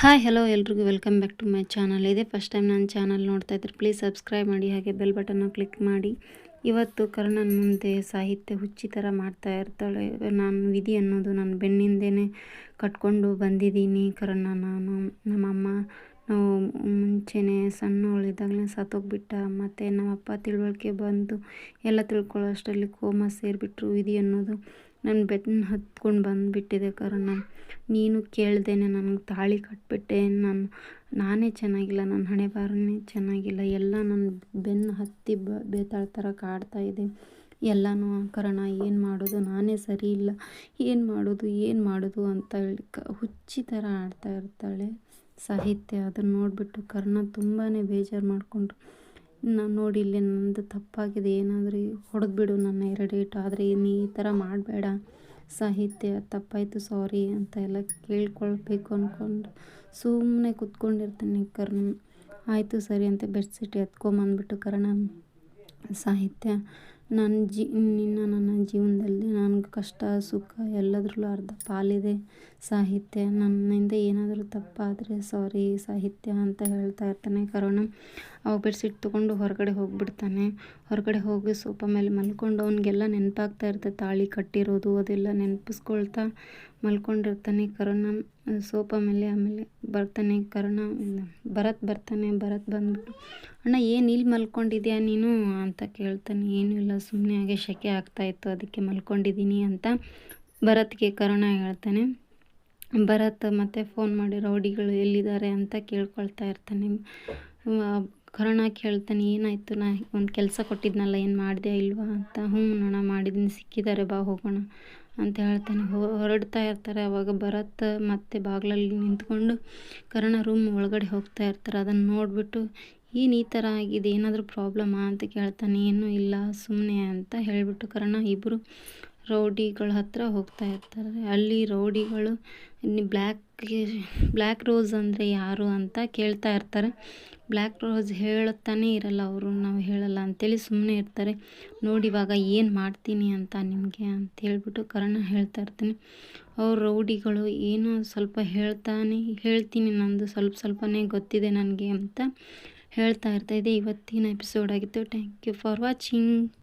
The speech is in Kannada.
ಹಾಯ್ ಹಲೋ ಎಲ್ರಿಗೂ. Welcome back to my channel ಇದೇ ಫಸ್ಟ್ ಟೈಮ್ ನನ್ನ ಚಾನಲ್ ನೋಡ್ತಾ ಇದ್ದರೆ ಪ್ಲೀಸ್ ಸಬ್ಸ್ಕ್ರೈಬ್ ಮಾಡಿ, ಹಾಗೆ ಬೆಲ್ ಬಟನ್ನ ಕ್ಲಿಕ್ ಮಾಡಿ. ಇವತ್ತು ಕರ್ಣನ ಮುಂದೆ ಸಾಹಿತ್ಯ ಹುಚ್ಚಿ ಥರ ಮಾಡ್ತಾ ಇರ್ತಾಳೆ. ನಾನು ವಿಧಿ ಅನ್ನೋದು ನಾನು ಬೆನ್ನಿಂದೇ ಕಟ್ಕೊಂಡು ಬಂದಿದ್ದೀನಿ ಕರ್ಣ ನಾನು ನಮ್ಮಮ್ಮ ನಾವು ಮುಂಚೆನೇ ಸಣ್ಣವಳಿದ್ದಾಗಲೇ ಸತ್ತೋಗ್ಬಿಟ್ಟ. ಮತ್ತು ನಮ್ಮಪ್ಪ ತಿಳುವಳಿಕೆ ಬಂದು ಎಲ್ಲ ತಿಳ್ಕೊಳ್ಳೋ ಅಷ್ಟರಲ್ಲಿ ಕೋಮ ಸೇರಿಬಿಟ್ರು ವಿಧಿ ಅನ್ನೋದು ನನ್ನ ಬೆನ್ನು ಹತ್ಕೊಂಡು ಬಂದುಬಿಟ್ಟಿದೆ ಕಾರಣ. ನೀನು ಕೇಳ್ದೇನೆ ನನಗೆ ತಾಳಿ ಕಟ್ಬಿಟ್ಟೆ. ನಾನು, ನಾನೇ ಚೆನ್ನಾಗಿಲ್ಲ ನನ್ನ ಹಣೆ ಬಾರನೇ ಚೆನ್ನಾಗಿಲ್ಲ. ಎಲ್ಲ ನನ್ನ ಬೆನ್ನು ಹತ್ತಿ ಬ, ಬೇತಾಳ ಥರ ಕಾಡ್ತಾ ಇದೆ. ಎಲ್ಲನೂ ಕಾರಣ ಏನು ಮಾಡೋದು? ನಾನೇ ಸರಿ ಇಲ್ಲ. ಏನು ಮಾಡೋದು? ಏನು ಮಾಡೋದು? ಅಂತ ಹೇಳಿ ಕ ಹುಚ್ಚಿ ಥರ ಆಡ್ತಾ ಇರ್ತಾಳೆ ಸಾಹಿತ್ಯ. ಅದನ್ನು ನೋಡಿಬಿಟ್ಟು ಕರ್ಣ ತುಂಬಾ ಬೇಜಾರು ಮಾಡಿಕೊಂಡ್ರು. ನಾನು ನೋಡಿ ಇಲ್ಲಿ ನಂದು ತಪ್ಪಾಗಿದೆ. ಏನಾದರೂ ಹೊಡೆದ್ಬಿಡು ನನ್ನ ಎರಡೇಟು ಆದರೆ ನೀ ಈ ಥರ ಮಾಡಬೇಡ. ಸಾಹಿತ್ಯ ತಪ್ಪಾಯಿತು, ಸಾರಿ ಅಂತ ಎಲ್ಲ ಕೇಳ್ಕೊಳ್ಬೇಕು ಅಂದ್ಕೊಂಡು ಸುಮ್ಮನೆ ಕುತ್ಕೊಂಡಿರ್ತೀನಿ ಕರ್ಣ. ಆಯಿತು ಸರಿ ಅಂತ ಬೆಡ್ಶೀಟ್ ಎತ್ಕೊಂಬಂದ್ಬಿಟ್ಟು ಕರ್ಣ, ಸಾಹಿತ್ಯ ನನ್ನ ಜಿ, ನಿನ್ನ ನನ್ನ ಜೀವನದಲ್ಲಿ ನನಗೆ ಕಷ್ಟ, ಸುಖ ಎಲ್ಲದರಲ್ಲೂ ಅರ್ಧ ಪಾಲಿದೆ. ಸಾಹಿತ್ಯ ನನ್ನಿಂದ ಏನಾದರೂ ತಪ್ಪಾದರೆ ಸಾರಿ ಸಾಹಿತ್ಯ ಅಂತ ಹೇಳ್ತಾ ಇರ್ತಾನೆ ಕರೋಣ. ಅವಾಗ ಬೆಡ್ಶೀಟ್ ತೊಗೊಂಡು ಹೊರಗಡೆ ಹೋಗಿಬಿಡ್ತಾನೆ. ಹೊರಗಡೆ ಹೋಗಿ ಸೋಫಾ ಮೇಲೆ ಮಲ್ಕೊಂಡು ಅವನಿಗೆಲ್ಲ ನೆನಪಾಗ್ತಾ ಇರ್ತದೆ ತಾಳಿ ಕಟ್ಟಿರೋದು ಅದೆಲ್ಲ ನೆನಪಿಸ್ಕೊಳ್ತಾ. ಮಲ್ಕೊಂಡಿರ್ತಾನೆ ಕರುಣ ಸೋಪ ಮೇಲೆ, ಆಮೇಲೆ ಬರ್ತಾನೆ ಕರುಣ, ಭರತ್ ಬರ್ತಾನೆ, ಭರತ್ ಬಂದ್ಬಿಟ್ಟು, ಅಣ್ಣ, ಏನು ಇಲ್ಲಿ ಮಲ್ಕೊಂಡಿದ್ಯಾ ನೀನು? ಅಂತ ಕೇಳ್ತಾನೆ. ಏನೂ ಇಲ್ಲ ಸುಮ್ಮನೆ ಹಾಗೆ ಶೆಕೆ ಆಗ್ತಾಯಿತ್ತು ಅದಕ್ಕೆ ಮಲ್ಕೊಂಡಿದ್ದೀನಿ ಅಂತ ಭರತ್ಗೆ ಕರುಣ ಹೇಳ್ತಾನೆ. ಭರತ್ ಮತ್ತೆ ಫೋನ್ ಮಾಡಿ, ರೌಡಿಗಳು ಎಲ್ಲಿದ್ದಾರೆ? ಅಂತ ಕೇಳ್ಕೊಳ್ತಾ ಇರ್ತಾನೆ. ಕರ್ಣ ಕೇಳ್ತಾನೆ, ಏನಾಯಿತು? ನಾ ಒಂದು ಕೆಲಸ ಕೊಟ್ಟಿದ್ನಲ್ಲ, ಏನು ಮಾಡಿದೆ ಇಲ್ವಾ ಅಂತ. ಹ್ಞೂ ನೋಣ ಮಾಡಿದ್ದೀನಿ, ಸಿಕ್ಕಿದ್ದಾರೆ, ಬಾ ಹೋಗೋಣ ಅಂತ ಹೇಳ್ತಾನೆ. ಹೊರಡ್ತಾ ಇರ್ತಾರೆ, ಅವಾಗ ಭರತ್ ಮತ್ತೆ ಬಾಗಿಲಲ್ಲಿ ನಿಂತ್ಕೊಂಡು ಕರೋಣ ರೂಮ್ ಒಳಗಡೆ ಹೋಗ್ತಾ ಇರ್ತಾರೆ. ಅದನ್ನು ನೋಡಿಬಿಟ್ಟು, ಏನು ಈ ಥರ ಆಗಿದೆ? ಏನಾದರೂ ಪ್ರಾಬ್ಲಮ್ಮಾ ಅಂತ ಕೇಳ್ತಾನೆ. ಏನೂ ಇಲ್ಲ ಸುಮ್ಮನೆ ಅಂತ ಹೇಳಿಬಿಟ್ಟು ಕರೋಣ ಇಬ್ಬರು ರೌಡಿಗಳ ಹತ್ರ ಹೋಗ್ತಾ ಇರ್ತಾರೆ. ಅಲ್ಲಿ ರೌಡಿಗಳು ಬ್ಲ್ಯಾಕ್ ಬ್ಲ್ಯಾಕ್ ರೋಸ್ ಅಂದರೆ ಯಾರು ಅಂತ ಕೇಳ್ತಾ ಇರ್ತಾರೆ. ಬ್ಲ್ಯಾಕ್ ರೋಸ್ ಹೇಳುತ್ತಾನೆ ಇರಲ್ಲ ಅವರು, ನಾವು ಹೇಳಲ್ಲ ಅಂತೇಳಿ ಸುಮ್ಮನೆ ಇರ್ತಾರೆ. ನೋಡಿ ಇವಾಗ ಏನು ಮಾಡ್ತೀನಿ ಅಂತ ನಿಮಗೆ ಅಂತ ಹೇಳ್ಬಿಟ್ಟು ಕರ್ಣ ಹೇಳ್ತಾ ಇರ್ತೀನಿ. ಅವ್ರ ರೌಡಿಗಳು ಏನೋ ಸ್ವಲ್ಪ ಹೇಳ್ತಾನೆ, ಹೇಳ್ತೀನಿ ನಂದು ಸ್ವಲ್ಪ ಸ್ವಲ್ಪನೇ ಗೊತ್ತಿದೆ ನನಗೆ ಅಂತ ಹೇಳ್ತಾ ಇರ್ತಾಯಿದೆ ಇವತ್ತಿನ ಎಪಿಸೋಡ್ ಆಗಿತ್ತು. Thank you for watching